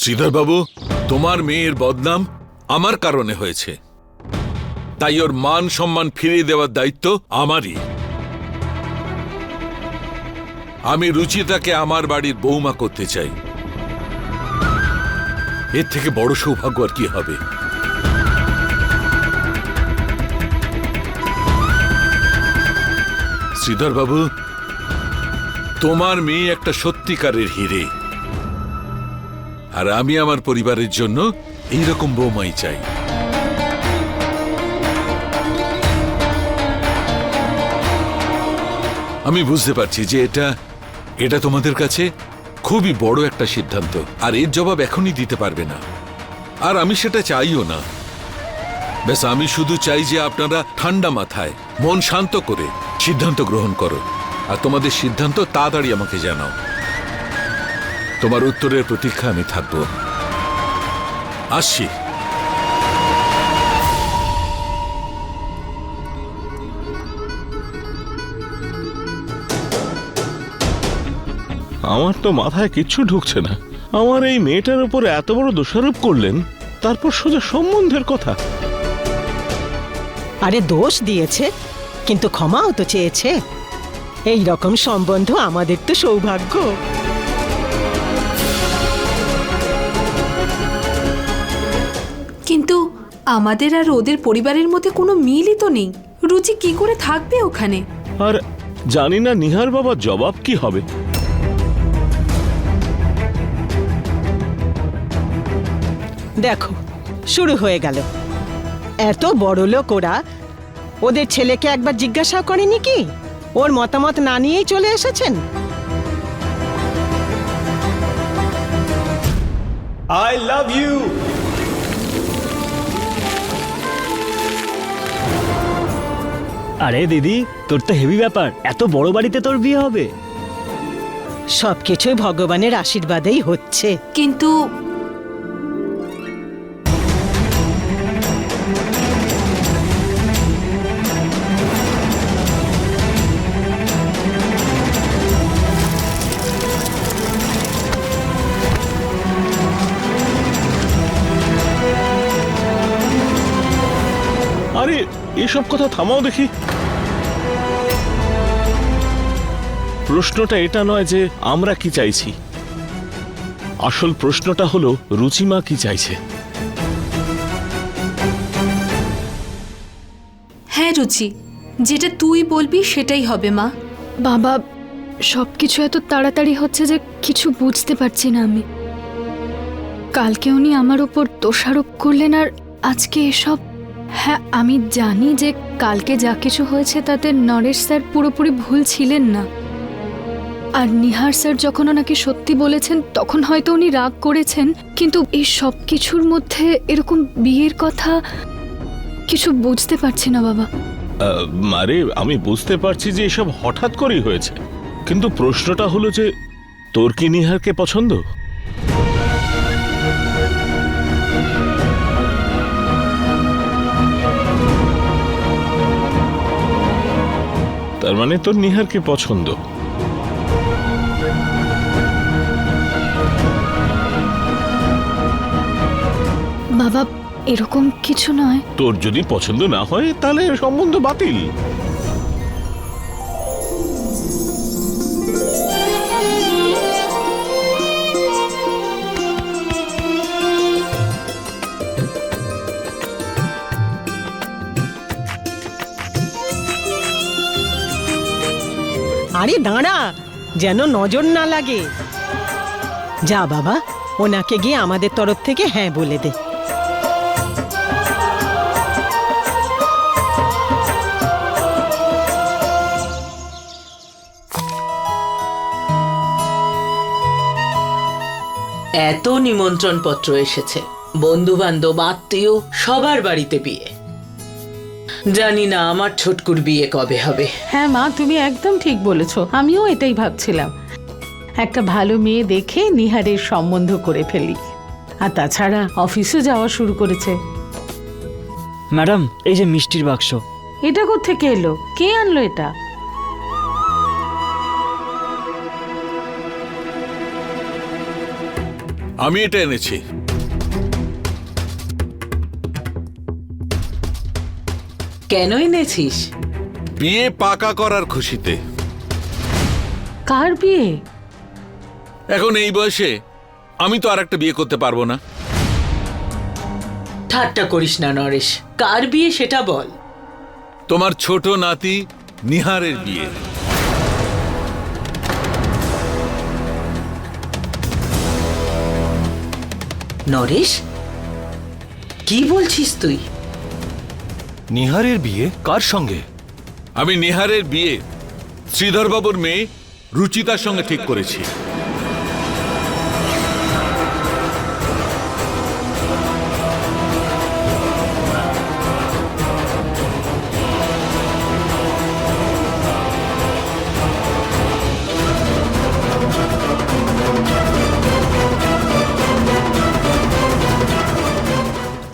শ্রীধর বাবু তোমার মেয়ের বদনাম আমার কারণে হয়েছে। তাই ওর মান সম্মান ফিরিয়ে দেওয়ার দায়িত্ব আমারই। আমি রুচিতাকে আমার বাড়ির বৌমা করতে চাই। এর থেকে বড় সৌভাগ্য আর কি হবে? শ্রীধর বাবু তোমার মেয়ে একটা সত্যিকারের হিরে। আর আমি আমার পরিবারের জন্য এইরকম বৌমাই চাই। আমি বুঝতে পারছি যে এটা এটা তোমাদের কাছে খুবই বড় একটা সিদ্ধান্ত, আর এর জবাব এখনই দিতে পারবে না। আর আমি সেটা চাইও না। ব্যাস, আমি শুধু চাই যে আপনারা ঠান্ডা মাথায়, মন শান্ত করে সিদ্ধান্ত গ্রহণ করো। আর তোমাদের সিদ্ধান্ত তাড়াতাড়ি আমাকে জানাও। তোমার উত্তরের প্রতীক্ষা আমি থাকব। আসছি আমার তো মাথায় কিচ্ছু ঢুকছে না। আমার এই মেয়েটার উপর এত বড় দোষারোপ করলেন তারপর সোজা সম্বন্ধের কথা। আরে দোষ দিয়েছে কিন্তু ক্ষমাও তো চেয়েছে। এই রকম সম্বন্ধ আমাদের তো সৌভাগ্য। আমাদের আর ওদের পরিবারের মধ্যে কোনো মিলই তো নেই। রুচি কি করে থাকবে ওখানে? আর জানি না নিহার বাবার জবাব কি হবে। দেখো শুরু হয়ে গেল। এত বড় লোক ওরা। ওদের ছেলেকে একবার জিজ্ঞাসা করেনি কি? ওর মতামত না নিয়েই চলে এসেছেন? I love you. আরে দিদি তোর তো হেভি ব্যাপার। এত বড় বাড়িতে তোর বিয়ে হবে? সবকিছুই ভগবানের আশীর্বাদেই হচ্ছে। কিন্তু আরে এসব কথা থামাও দেখি। প্রশ্নটা এটা নয় যে আমরা কি চাইছি। আসল প্রশ্নটা হলো রুচিমা কি চাইছে? হ্যাঁ রুচি যেটা তুই বলবি সেটাই হবে মা। বাবা সব কিছু এত তাড়াতাড়ি হচ্ছে যে কিছু বুঝতে পারছি না আমি। কালকে উনি আমার উপর দোষারোপ করলেন আর আজকে এসব হ্যাঁ আমি জানি যে কালকে যা কিছু হয়েছে তাতে নরেশ স্যার পুরোপুরি ভুল ছিলেন না। আর নিহার স্যার যখন ওনাকে সত্যি বলেছেন, তখন হয়তো উনি রাগ করেছেন, কিন্তু এই সব কিছুর মধ্যে এরকম বিয়ের কথা কিছু বুঝতে পারছি না, বাবা। আরে, আমি বুঝতে পারছি যে এসব হঠাৎ করেই হয়েছে। কিন্তু প্রশ্নটা হলো যে তোর কি নিহারকে পছন্দ? মানে তোর নিহারকে পছন্দ? বাবা এরকম কিছু নয়। তোর যদি পছন্দ না হয় তাহলে সম্বন্ধ বাতিল। আরে দাঁড়া, যেন নজর না লাগে। যা বাবা, ওনাকে গিয়ে আমাদের তরফ থেকে হ্যাঁ বলে দে। এত নিমন্ত্রণ পত্র এসেছে। বন্ধু বান্ধব আত্মীয়, সবার বাড়িতে বিয়ে। জানি না আমার ছোটকুর বিয়ে কবে হবে। হ্যাঁ মা তুমি একদম ঠিক বলেছ। আমিও এটাই ভাবছিলাম। একটা ভালো মেয়ে দেখে নিহারের সম্বন্ধ করে ফেলি। আর তাছাড়া অফিসে যাওয়া শুরু করেছে। ম্যাডাম এই যে মিষ্টির বাক্স। এটা থেকে এলো? কে আনলো এটা? আমি এটা এনেছি। কেন এনেছিস? বিয়ে পাকা করার খুশিতে। কার বিয়ে? এখন এই বয়সে আমি তো আর একটা বিয়ে করতে পারব না। ঠাট্টা করিস না নরেশ। কার বিয়ে সেটা বল। তোমার ছোট নাতি নিহারের বিয়ে। নরেশ কি বলছিস তুই? নিহারের বিয়ে কার সঙ্গে? আমি নিহারের বিয়ে শ্রীধরবাবুর মেয়ে রুচিতার সঙ্গে ঠিক করেছি।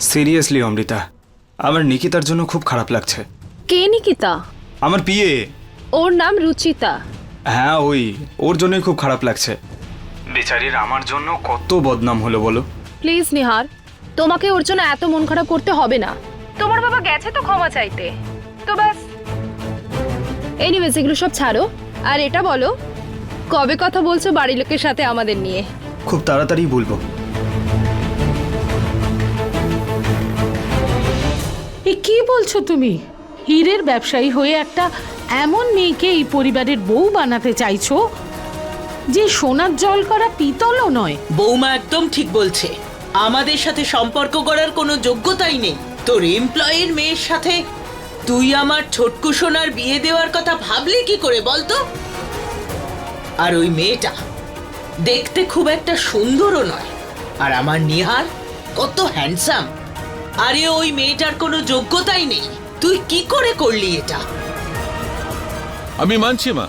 সিরিয়াসলি অমৃতা আমার নিকিতার জন্য খুব খারাপ লাগছে। কে নিকিতা? আমার পিয়ে ওর নাম রুচিতা। হ্যাঁ ওই। ওর জন্যই খুব খারাপ লাগছে। বেচারির আমার জন্য কত বদনাম হলো বলো। প্লিজ নিহার তোমাকে ওর জন্য এত মন খারাপ করতে হবে না। তোমার বাবা গেছে তো ক্ষমা চাইতে। তো ব্যাস। এনিওয়েজ এগুলো সব ছাড়ো। আর এটা বলো কবে কথা বলছো বাড়ির লোকের সাথে আমাদের নিয়ে? খুব তাড়াতাড়ি বলব। এ কি বলছো তুমি? হীরের ব্যবসায়ী হয়ে একটা এমন মেয়েকে এই পরিবারের বউ বানাতে চাইছো, যে সোনার জল করা পিতলও নয়। বৌমা একদম ঠিক বলছে। আমাদের সাথে সম্পর্ক করার কোনো যোগ্যতাই নেই। তোর এমপ্লয়ির মেয়ের সাথে তুই আমার ছোটকু সোনার বিয়ে দেওয়ার কথা ভাবলি কি করে বলতো? আর ওই মেয়েটা দেখতে খুব একটা সুন্দরও নয়। আর আমার নিহার কত হ্যান্ডসাম আরে ওই মেয়েটার কোনো যোগ্যতাই নেই। তুই কি করে করলি এটা? আমি মানছি মা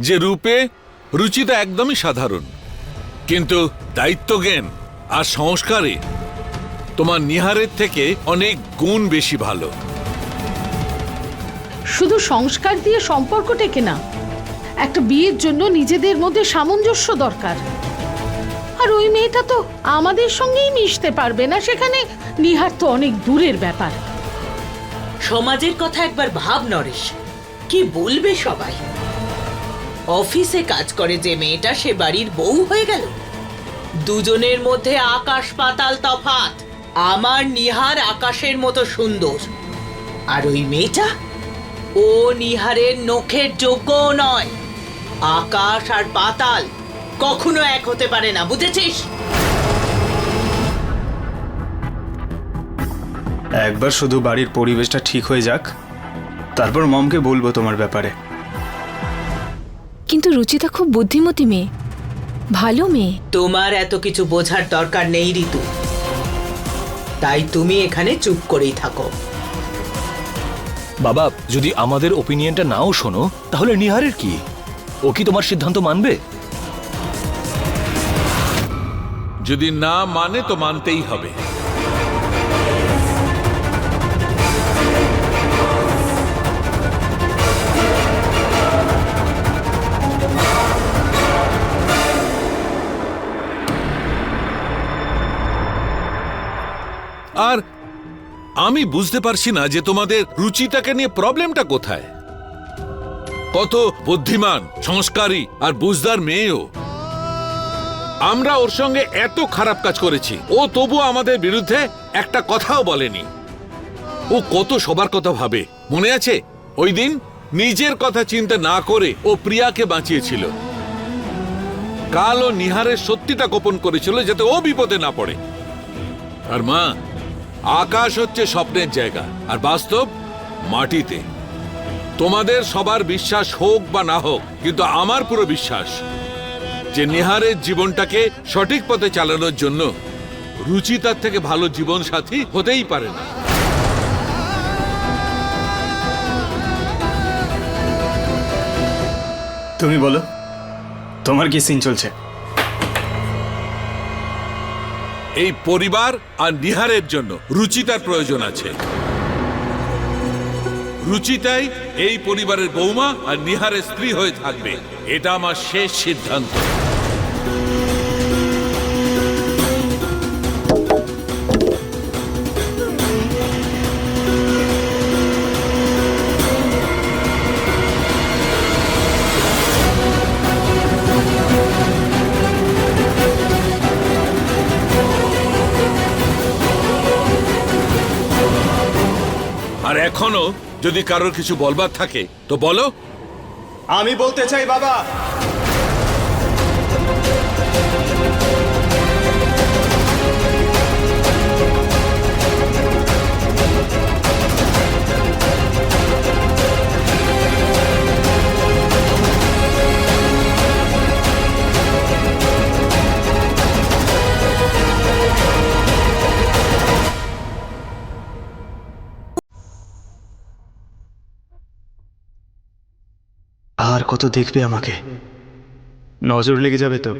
যে রূপে রুচিতা একদমই সাধারণ কিন্তু দায়িত্বজ্ঞান আর সংস্কারে তোমার নিহারের থেকে অনেক গুণ বেশি ভালো। শুধু সংস্কার দিয়ে সম্পর্ক টেকে না একটা বিয়ের জন্য নিজেদের মধ্যে সামঞ্জস্য দরকার। আর ওই মেয়েটা তো আমাদের সঙ্গেই মিশতে পারবে না, সেখানে নিহার তো অনেক দূরের ব্যাপার। সমাজের কথা একবার ভাব, নরেশ। কি বলবে সবাই? অফিসে কাজ করে যে মেয়েটা, সে বাড়ির বউ হয়ে গেল। দুজনের মধ্যে আকাশ পাতাল তফাত আমার নিহার আকাশের মতো সুন্দর। আর ওই মেয়েটা? ও নিহারের নখের যোগ্য নয়। আকাশ আর পাতাল। কখনো এক হতে পারে না বুঝেছিস? একবার শুধু বাড়ির পরিবেশটা ঠিক হয়ে যাক তারপর মমকে বলব তোমার ব্যাপারে। কিন্তু রুচিতা খুব বুদ্ধিমতী মেয়ে। ভালো মেয়ে। তোমার এত কিছু বোঝার দরকার নেই ঋতু। তাই তুমি এখানে চুপ করেই থাকো। বাবা যদি আমাদের ওপিনিয়নটা নাও শোনো তাহলে নিহারের কি? ও কি তোমার সিদ্ধান্ত মানবে? যদি না মানে তো মানতেই হবে। আর আমি বুঝতে পারছি না যে তোমাদের রুচিটাকে নিয়ে প্রবলেমটা কোথায়। কত বুদ্ধিমান, সংস্কারী আর বুঝদার মেয়েও। আমরা ওর সঙ্গে এত খারাপ কাজ করেছি। ও তবু আমাদের বিরুদ্ধে একটা কথাও বলেনি। ও কত সবার কথা ভাবে, মনে আছে? ওই দিন নিজের কথা চিন্তা না করে ও প্রিয়াকে বাঁচিয়েছিল। কাল ও নিহারের সত্যিটা গোপন করেছিল যাতে ও বিপদে না পড়ে। আর মা, আকাশ হচ্ছে স্বপ্নের জায়গা, আর বাস্তব মাটিতে। তোমাদের সবার বিশ্বাস হোক বা না হোক, কিন্তু আমার পুরো বিশ্বাস যে নেহারের জীবনটাকে সঠিক পথে চালানোর জন্য রুচিতার থেকে ভালো জীবন সাথী হতেই পারে না। তুমি বলো তোমার কি সিন চলছে? এই পরিবার আর নিহারের জন্য রুচিতার প্রয়োজন আছে। রুচিতাই এই পরিবারের বৌমা আর নিহারের স্ত্রী হয়ে থাকবে। এটা আমার শেষ সিদ্ধান্ত। এখনও যদি কারোর কিছু বলবার থাকে তো বলো। আমি বলতে চাই বাবা। আর কত দেখবে আমাকে? নজর লেগে যাবে তো।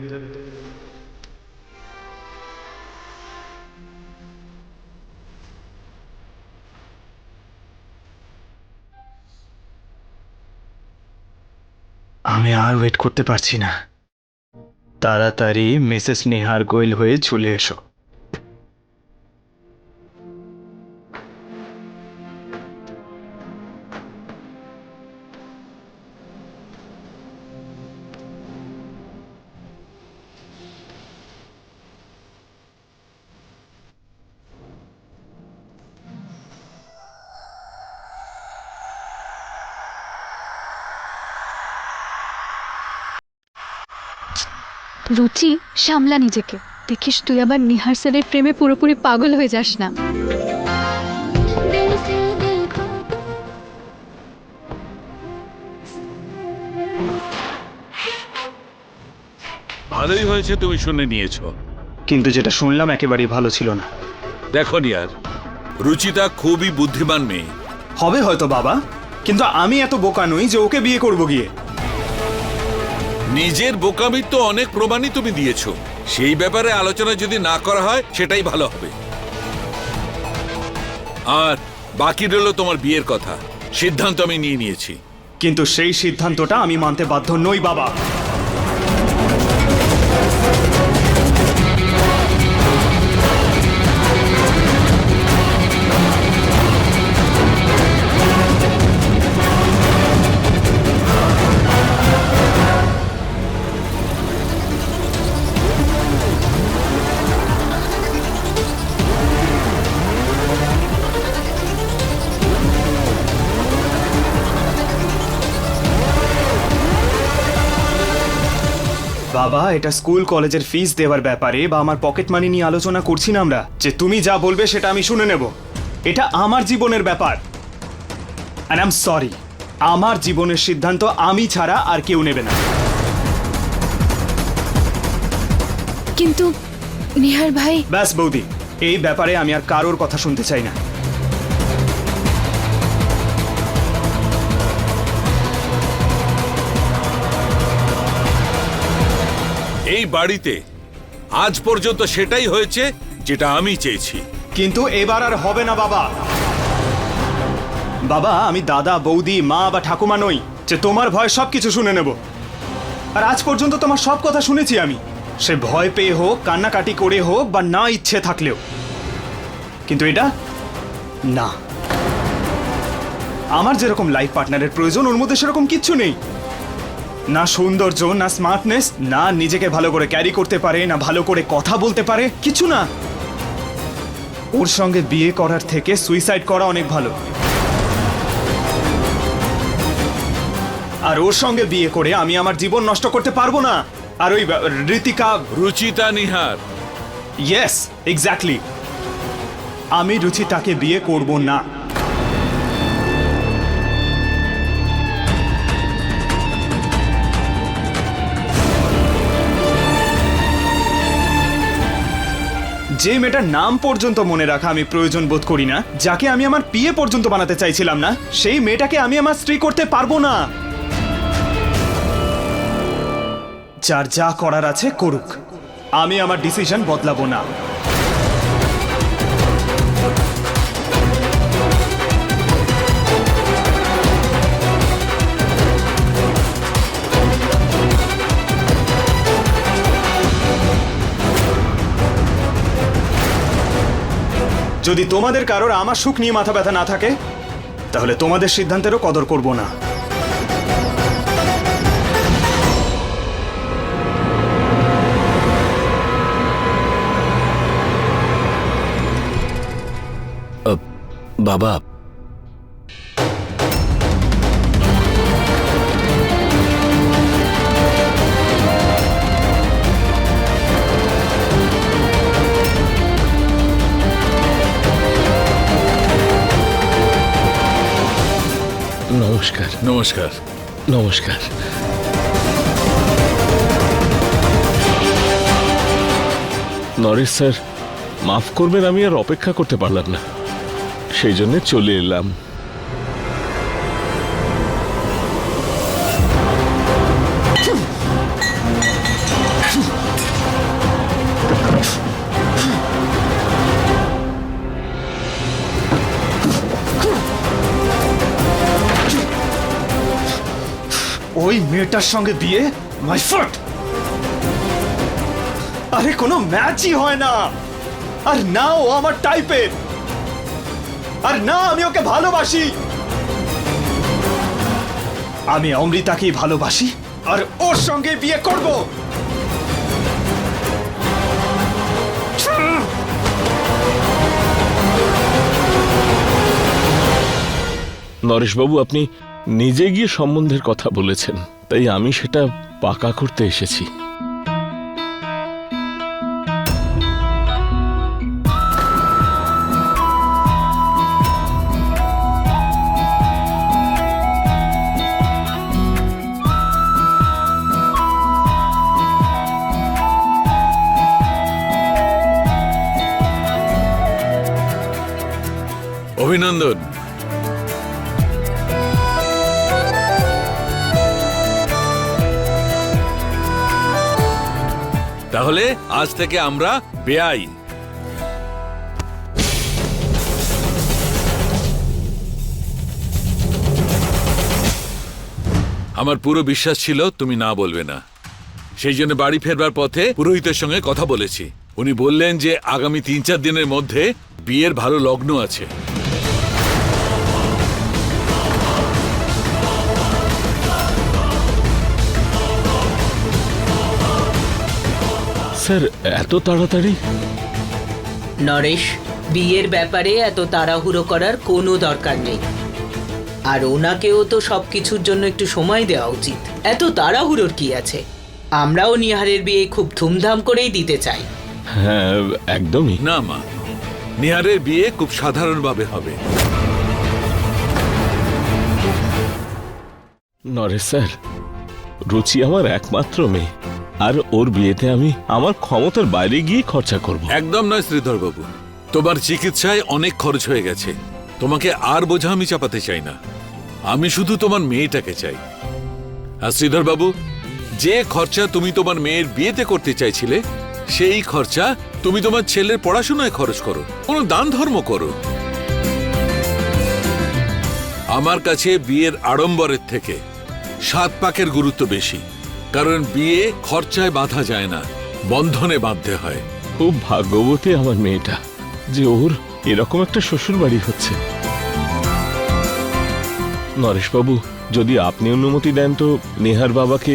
আমি আর ওয়েট করতে পারছি না। তাড়াতাড়ি মিসেস নেহার গোয়েল হয়ে চলে এসো। রুচি সামলা নিজেকে। দেখিস তুই আবার নিহার স্যারের প্রেমে পুরোপুরি পাগল হয়ে যাস না। ভালোই হয়েছে তুমি শুনে নিয়েছো। কিন্তু যেটা শুনলাম একেবারেই ভালো ছিল না। দেখো নিয়ার রুচিতা খুবই বুদ্ধিমান মেয়ে। হবে হয়তো বাবা কিন্তু আমি এত বোকা নই যে ওকে বিয়ে করব গিয়ে। নিজের বোকামির তো অনেক প্রমাণই তুমি দিয়েছ। সেই ব্যাপারে আলোচনা যদি না করা হয়, সেটাই ভালো হবে। আর বাকি রইল তোমার বিয়ের কথা। সিদ্ধান্ত আমি নিয়ে নিয়েছি। কিন্তু সেই সিদ্ধান্তটা আমি মানতে বাধ্য নই, বাবা। বাবা এটা স্কুল কলেজের ফিস দেওয়ার ব্যাপারে বা আমার পকেট মানি নিয়ে আলোচনা করছি না আমরা। যে তুমি যা বলবে সেটা আমি শুনে নেব। এটা আমার জীবনের ব্যাপার। অ্যান্ড আম সরি আমার জীবনের সিদ্ধান্ত আমি ছাড়া আর কেউ নেবে না। কিন্তু নিহার ভাই ব্যাস বৌদি এই ব্যাপারে আমি আর কারোর কথা শুনতে চাই না। বাড়িতে। আজ পর্যন্ত সেটাই হয়েছে যেটা আমি চেয়েছি। কিন্তু এবার আর হবে না, বাবা। বাবা, আমি দাদা, বৌদি, মা বা ঠাকুমা নই যে তোমার ভয় সব কিছু শুনে নেব। আর আজ পর্যন্ত তোমার সব কথা শুনেছি আমি। সে ভয় পেয়ে হোক, কান্নাকাটি করে হোক বা না ইচ্ছে থাকলেও। কিন্তু এটা না। আমার যেরকম লাইফ পার্টনারের প্রয়োজন, ওর মধ্যে সেরকম কিচ্ছু নেই। না সৌন্দর্য না স্মার্টনেস না নিজেকে ভালো করে ক্যারি করতে পারে না ভালো করে কথা বলতে পারে কিছু না। ওর সঙ্গে বিয়ে করার থেকে সুইসাইড করা অনেক ভালো। আর ওর সঙ্গে বিয়ে করে আমি আমার জীবন নষ্ট করতে পারব না। আর ওই ঋতিকা রুচিতা নিহার। ইয়েস এক্স্যাক্টলি আমি রুচিতাকে বিয়ে করব না। যে মেয়েটার নাম পর্যন্ত মনে রাখা আমি প্রয়োজন বোধ করি না। যাকে আমি আমার পিয়ে পর্যন্ত বানাতে চাইছিলাম না, সেই মেয়েটাকে আমি আমার স্ত্রী করতে পারব না। যার যা করার আছে করুক। আমি আমার ডিসিশন বদলাবো না। যদি তোমাদের কারোর আমার সুখ নিয়ে মাথা ব্যথা না থাকে, তাহলে তোমাদের সিদ্ধান্তেরও কদর করব না। বাবা নমস্কার। নমস্কার। নমস্কার। নরেশ স্যার মাফ করবেন আমি আর অপেক্ষা করতে পারলাম না। সেই জন্য চলে এলাম। ওই মেয়েটার সঙ্গে বিয়ে? মাই ফুট আরে, কোনো ম্যাচই হয় না। আর না, ও আমার টাইপের আর না, আমি ওকে ভালোবাসি। আমি অমৃতাকেই ভালোবাসি, আর ওর সঙ্গে বিয়ে করব। নরেশবাবু, আপনি নিজে গিয়ে সম্বন্ধের কথা বলেছেন তাই আমি সেটা পাকা করতে এসেছি। অভিনন্দন। তাহলে আজ থেকে আমরা বেআইন। আমার পুরো বিশ্বাস ছিল তুমি না বলবে না। সেই জন্য বাড়ি ফেরবার পথে পুরোহিতের সঙ্গে কথা বলেছি। উনি বললেন যে আগামী তিন চার দিনের মধ্যে বিয়ের ভালো লগ্ন আছে। স্যার এত তাড়াতাড়ি? নরেশ বিয়ের ব্যাপারে এত তাড়াহুড়ো করার কোনো দরকার নেই। আর ওনাকেও তো সবকিছুর জন্য একটু সময় দেওয়া উচিত। এত তাড়াহুড়োর কি আছে? আমরাও নিহারের বিয়ে খুব ধুমধাম করেই দিতে চাই। হ্যাঁ একদমই। না মা। নিহারের বিয়ে খুব সাধারণভাবে হবে। নরেশ স্যার রুচি আমার একমাত্র মেয়ে। আর ওর বিয়েতে আমি আমার ক্ষমতার বাইরে গিয়ে খরচা করব। একদম নয় শ্রীধর বাবু তোমার চিকিৎসায় অনেক খরচ হয়ে গেছে। তোমাকে আর বোঝা আমি চাপাতে চাই না। আমি শুধু তোমার মেয়েটাকে চাই। আর শ্রীধর বাবু যে খরচা তুমি তোমার মেয়ের বিয়েতে করতে চাইছিলে, সেই খরচা তুমি তোমার ছেলের পড়াশোনায় খরচ করো। কোনো দান ধর্ম করো। আমার কাছে বিয়ের আড়ম্বরের থেকে সাত পাকের গুরুত্ব বেশি। কারণ বিয়ে খরচায় বাঁধা যায় না, বন্ধনে বাঁধতে হয়। খুব ভাগ্যবতী আমার মেয়েটা, যে ওর এরকম একটা শ্বশুর বাড়ি হচ্ছে। নরেশবাবু, যদি আপনি অনুমতি দেন তো নেহার বাবাকে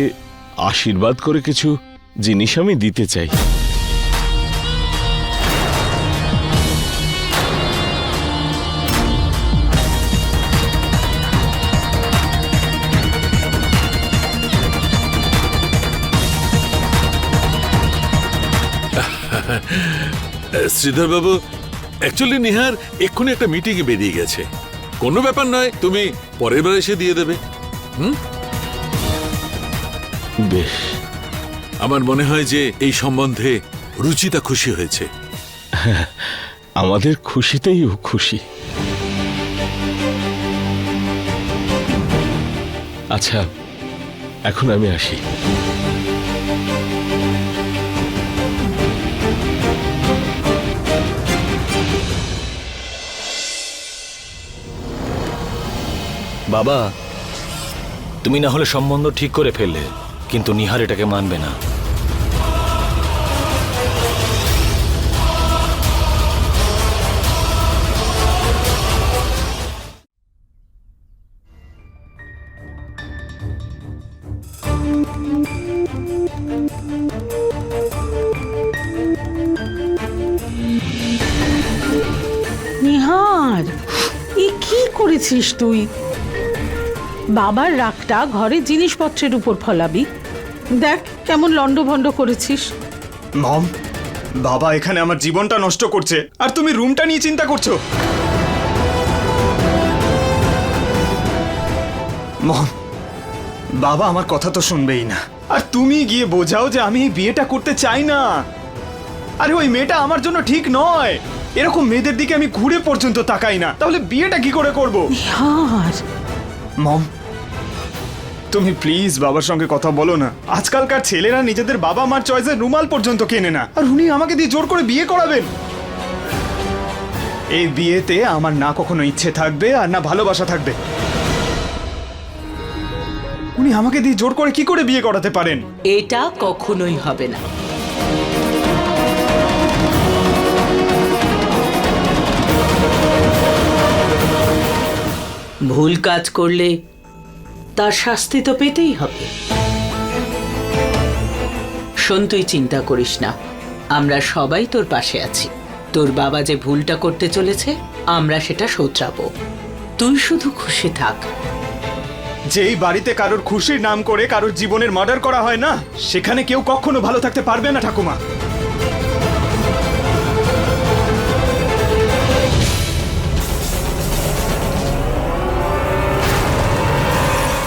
আশীর্বাদ করে কিছু জিনিস আমি দিতে চাই। শ্রীধর বাবু অ্যাকচুয়ালি নিহার এক্ষুনি একটা মিটিংয়ে বেরিয়ে গেছে। কোনো ব্যাপার নয়, তুমি পরের বার এসে দিয়ে দেবে। হুম? বেশ। আমার মনে হয় যে এই সম্বন্ধে রুচিতা খুশি হয়েছে। আমাদের খুশিতেই ও খুশি। আচ্ছা এখন আমি আসি। বাবা, তুমি না হলে সম্বন্ধ ঠিক করে ফেললে, কিন্তু নিহার এটাকে মানবে না। নিহার কি করেছিস তুই? বাবার রাগটা ঘরের জিনিসপত্রের উপর ফলাবি। দেখ কেমন লন্ডভন্ড করেছিস। মম বাবা এখানে আমার জীবনটা নষ্ট করছে। আর তুমি রুমটা নিয়ে চিন্তা করছ? মম বাবা আমার কথা তো শুনবেই না। আর তুমি গিয়ে বোঝাও যে আমি এই বিয়েটা করতে চাই না। আরে ওই মেয়েটা আমার জন্য ঠিক নয়। এরকম মেয়েদের দিকে আমি ঘুরে পর্যন্ত তাকাই না। তাহলে বিয়েটা কি করে করব? মম তুমি প্লিজ বাবার সঙ্গে কথা বলো না। আজকালকার ছেলেরা নিজেদের বাবা মার চয়েসের রুমাল পর্যন্ত কেনে না। আর উনি আমাকে দিয়ে জোর করে বিয়ে করাবেন। এই বিয়েতে আমার না কখনো ইচ্ছে থাকবে আর না ভালোবাসা থাকবে। উনি আমাকে দিয়ে জোর করে কি করে বিয়ে করাতে পারেন? এটা কখনোই হবে না। ভুল কাজ করলে তার শাস্তি তো পেতেই হবে। শোন, তুই চিন্তা করিস না। আমরা সবাই তোর পাশে আছি। তোর বাবা যে ভুলটা করতে চলেছে, আমরা সেটা শোধরাবো। তুই শুধু খুশি থাক। যেই বাড়িতে কারোর খুশির নাম করে কারোর জীবনের মার্ডার করা হয় না, সেখানে কেউ কখনো ভালো থাকতে পারবে না, ঠাকুমা।